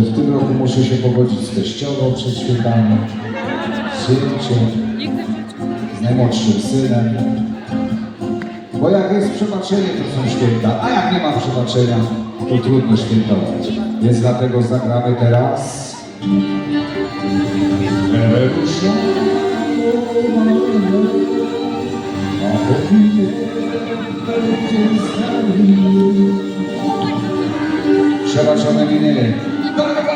że w tym roku muszę się pogodzić z teściową przed świętami, z najmłodszym synem. Bo jak jest przebaczenie, to są święta, a jak nie ma przebaczenia, to trudno świętować. Więc dlatego zagramy teraz... Eweliusza, a powinien 하나님 바라가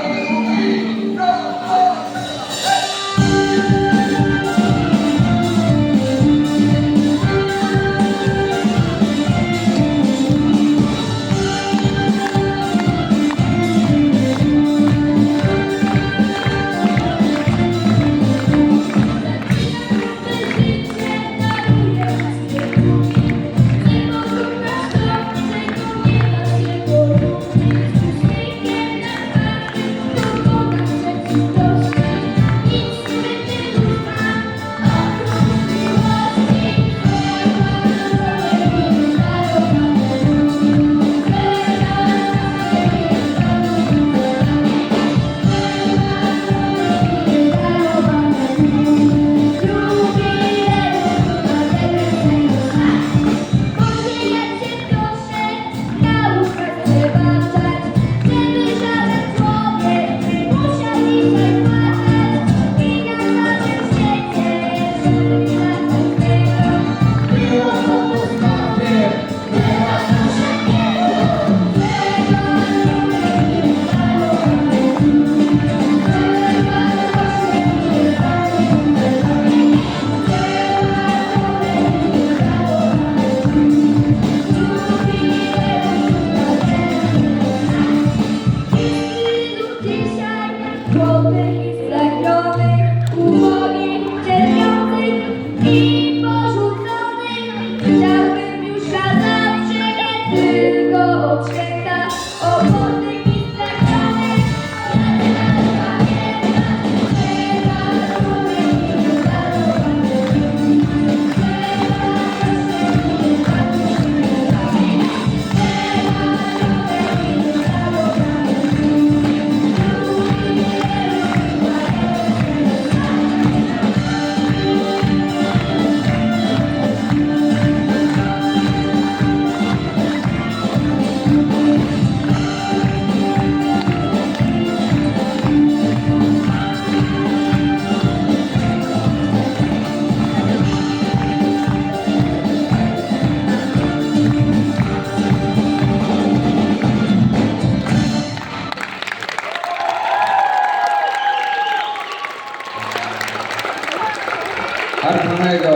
알파메도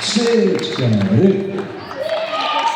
시작을